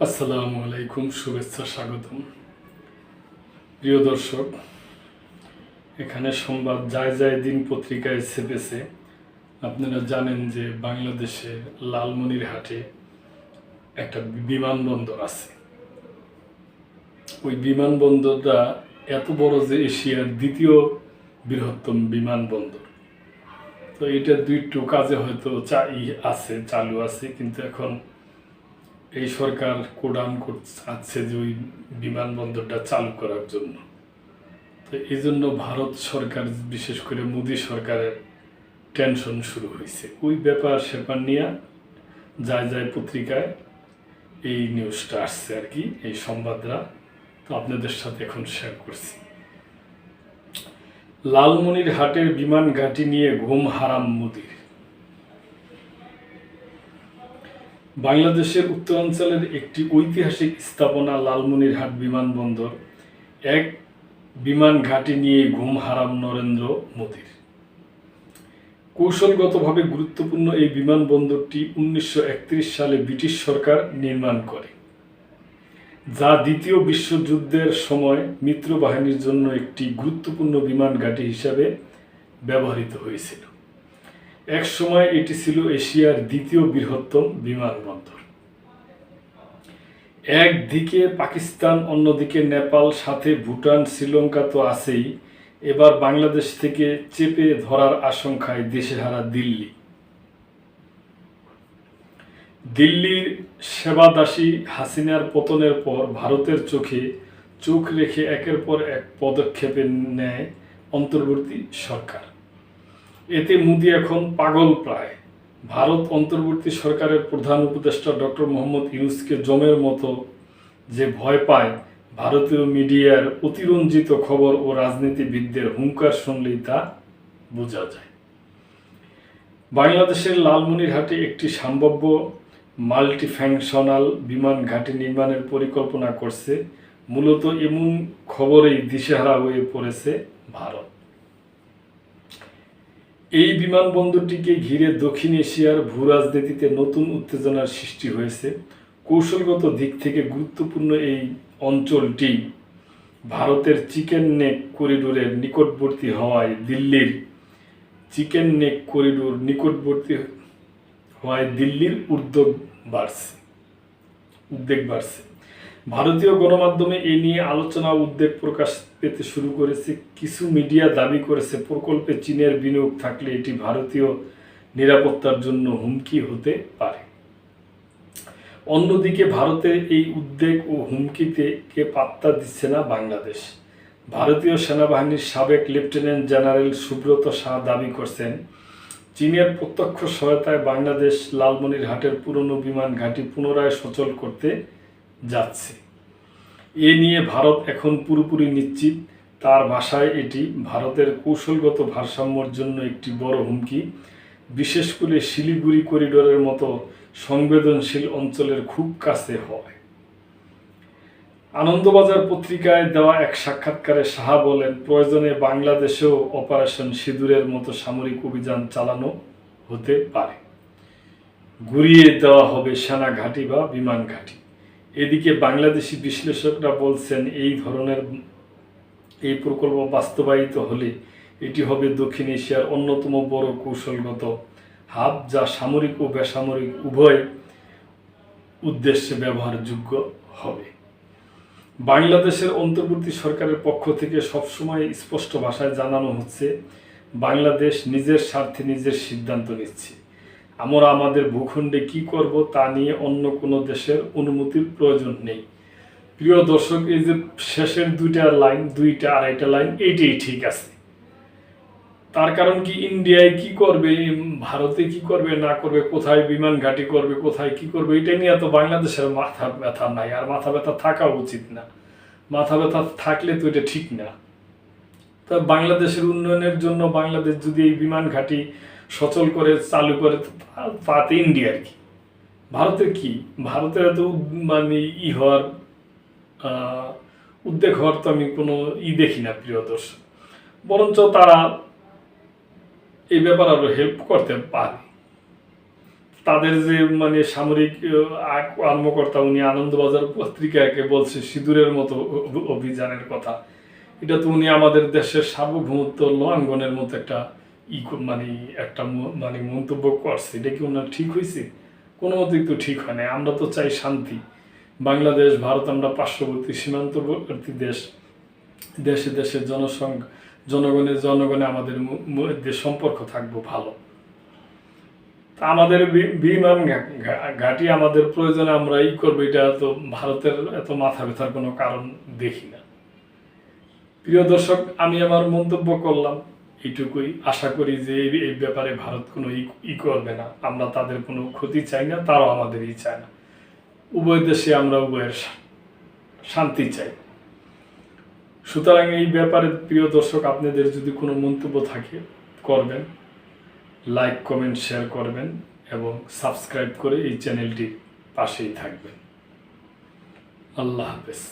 আসসালামু আলাইকুম, শুভেচ্ছা স্বাগতম। প্রিয় দর্শক, এখানে সংবাদ যায় যায় দিন পত্রিকায় ছেপেছে। আপনারা জানেন যে বাংলাদেশের লালমনিরহাটে একটা বিমানবন্দর আছে। ওই বিমানবন্দরটা এত বড় যে এশিয়ার দ্বিতীয় বৃহত্তম বিমানবন্দর। তো এটা দুইটু কাজে হয়তো চাই আছে, চালু আছে, কিন্তু এখন এই সরকার কোডান চাচ্ছে যে ওই বিমানবন্দরটা চালু করার জন্য। তো এই জন্য ভারত সরকার, বিশেষ করে মোদী সরকারের টেনশন শুরু হয়েছে। ওই ব্যাপার সেপার নিয়ে যায় যায় পত্রিকায় এই নিউজটা আসছে আর কি, এই সংবাদরা। তো আপনাদের সাথে এখন শেয়ার করছি। লালমনির হাটের বিমান ঘাঁটি নিয়ে ঘুম হারাম মোদির। বাংলাদেশের উত্তরাঞ্চলের একটি ঐতিহাসিক স্থাপনা লালমনিরহাট বিমানবন্দর, এক বিমান ঘাঁটি নিয়ে ঘুম হারাম নরেন্দ্র মোদীর। কৌশলগতভাবে গুরুত্বপূর্ণ এই বিমানবন্দরটি উনিশশো একত্রিশ সালে ব্রিটিশ সরকার নির্মাণ করে, যা দ্বিতীয় বিশ্বযুদ্ধের সময় মিত্র বাহিনীর জন্য একটি গুরুত্বপূর্ণ বিমান ঘাঁটি হিসাবে ব্যবহৃত হয়েছিল। এক সময় এটি ছিল এশিয়ার দ্বিতীয় বৃহত্তম বিমানবন্দর একদিকে পাকিস্তান, অন্যদিকে নেপাল, সাথে ভুটান, শ্রীলঙ্কা তো আছেই। এবার বাংলাদেশ থেকে চেপে ধরার আশঙ্কায় দেশেহারা দিল্লি। দিল্লির সেবাদাসী হাসিনার পতনের পর ভারতের চোখে চোখ রেখে একের পর এক পদক্ষেপে নেয় অন্তর্বর্তী সরকার। এতে মোদি এখন পাগল প্রায়। ভারত অন্তর্বর্তী সরকারের প্রধান উপদেষ্টা ডক্টর মোহাম্মদ ইউসকে জমের মতো যে ভয় পায়, ভারতীয় মিডিয়ার অতিরঞ্জিত খবর ও রাজনীতিবিদদের হুঙ্কার শুনলেই তা বোঝা যায়। বাংলাদেশের লালমনিরহাটে একটি সম্ভাব্য মাল্টিফ্যাংশনাল বিমান ঘাঁটি নির্মাণের পরিকল্পনা করছে। মূলত এমন খবরেই দিশেহারা হয়ে পড়েছে ভারত। এই বিমানবন্দরটিকে ঘিরে দক্ষিণ এশিয়ার ভূ রাজনীতিতে নতুন উত্তেজনার সৃষ্টি হয়েছে। কৌশলগত দিক থেকে গুরুত্বপূর্ণ এই অঞ্চলটি ভারতের চিকেন নেক করিডোরের নিকটবর্তী হওয়ায় দিল্লির চিকেন নেক করিডোর নিকটবর্তী হওয়ায় দিল্লির উদ্যোগ বাড়ছে, উদ্বেগ বাড়ছে। ভারতীয় গণমাধ্যমে এ নিয়ে আলোচনা উদ্বেগ প্রকাশ পেতে শুরু করেছে। কিছু মিডিয়া দাবি করেছে, প্রকল্পে চীনের বিনিয়োগ থাকলে এটি ভারতীয় নিরাপত্তার জন্য হুমকি হতে পারে। অন্যদিকে ভারতের এই উদ্বেগ ও হুমকিতে কে পাত্তা দিচ্ছে না বাংলাদেশ। ভারতীয় সেনাবাহিনীর সাবেক লেফটেন্যান্ট জেনারেল সুব্রত শাহ দাবি করছেন, চীনের প্রত্যক্ষ সহায়তায় বাংলাদেশ লালমনিরহাটের পুরনো বিমান ঘাঁটি পুনরায় সচল করতে যাচ্ছে। এ নিয়ে ভারত এখন পুরোপুরি নিশ্চিত। তার ভাষায় এটি ভারতের কৌশলগত ভারসাম্যর জন্য একটি বড় হুমকি। বিশেষ করে শিলিগুড়ি করিডোরের মতো সংবেদনশীল অঞ্চলের খুব কাছে হয়। আনন্দবাজার পত্রিকায় দেওয়া এক সাক্ষাৎকারে সাহা বলেন, প্রয়োজনে বাংলাদেশেও অপারেশন সিঁদুরের মতো সামরিক অভিযান চালানো হতে পারে। ঘুরিয়ে দেওয়া হবে সেনা ঘাঁটি বা বিমান ঘাঁটি। এদিকে বাংলাদেশি বিশ্লেষকরা বলছেন, এই ধরনের এই প্রকল্প বাস্তবায়িত হলে এটি হবে দক্ষিণ এশিয়ার অন্যতম বড় কৌশলগত হাব যা সামরিক ও বেসামরিক উভয় উদ্দেশ্যে ব্যবহারযোগ্য হবে। বাংলাদেশের অন্তর্বর্তী সরকারের পক্ষ থেকে সবসময় স্পষ্ট ভাষায় জানানো হচ্ছে, বাংলাদেশ নিজের স্বার্থে নিজের সিদ্ধান্ত নিচ্ছে। আমরা আমাদের ভূখণ্ডে কি করব তা নিয়ে অন্য কোনো দেশের অনুমতির প্রয়োজন নেই। প্রিয় দর্শক, এই যে শেষের দুইটা লাইন, দুইটা আড়াইটা লাইন, এইটাই ঠিক আছে। তার কারণ কি, ইন্ডিয়ায় কি করবে, ভারতে কি করবে, না করবে, কোথায় বিমান ঘাঁটি করবে, কোথায় কি করবে, এটা নিয়ে তো বাংলাদেশের মাথা ব্যথা নাই, আর মাথা ব্যথা থাকা উচিত না। মাথা ব্যথা থাকলে তো এটা ঠিক না। তা বাংলাদেশের উন্নয়নের জন্য বাংলাদেশ যদি এই বিমান ঘাঁটি সচল করে, চালু করে পাতে ইন্ডিয়ার কি। ভারতের কি? ভারতের এত মানে ই হওয়ার উদ্বেগ হওয়ার তো আমি কোনো ই দেখি না, প্রিয় দর্শক। বরঞ্চ তারা এই ব্যাপারে আরও হেল্প করতে পারে। তাদের যে মানে সামরিক কর্মকর্তা, উনি আনন্দবাজার পত্রিকাকে বলছে, সিঁদুরের মতো অভিযানের কথা। এটা তো উনি আমাদের দেশের সার্বভৌমত্ব লঙ্ঘনের মতো একটা মানে একটা মানে মন্তব্য করছে। এটা কি ওনার ঠিক হয়েছে কোনো মতেই তো ঠিক হয় না আমরা তো চাই শান্তি। বাংলাদেশ, ভারত, আমরা পার্শ্ববর্তী সীমান্তবর্তী দেশ। দেশে দেশে জনসংঘ জনগণের জনগণে আমাদের মধ্যে সম্পর্ক থাকব ভালো। তা আমাদের বিমান ঘাঁটি আমাদের প্রয়োজনে আমরা ই করব। এটা তো ভারতের এত মাথা ব্যথার কোনো কারণ দেখি না। প্রিয় দর্শক, আমি আমার মন্তব্য করলাম। এইটুকুই। আশা করি যে এই ব্যাপারে ভারত কোনো ই করবে না। আমরা তাদের কোনো ক্ষতি চাই না, তারাও আমাদেরই চায় না। উভয় দেশে আমরা উভয়ের শান্তি চাই। সুতরাং এই ব্যাপারে প্রিয় দর্শক, আপনাদের যদি কোনো মন্তব্য থাকে, করবেন। লাইক, কমেন্ট, শেয়ার করবেন এবং সাবস্ক্রাইব করে এই চ্যানেলটির পাশেই থাকবেন। আল্লাহ হাফেজ।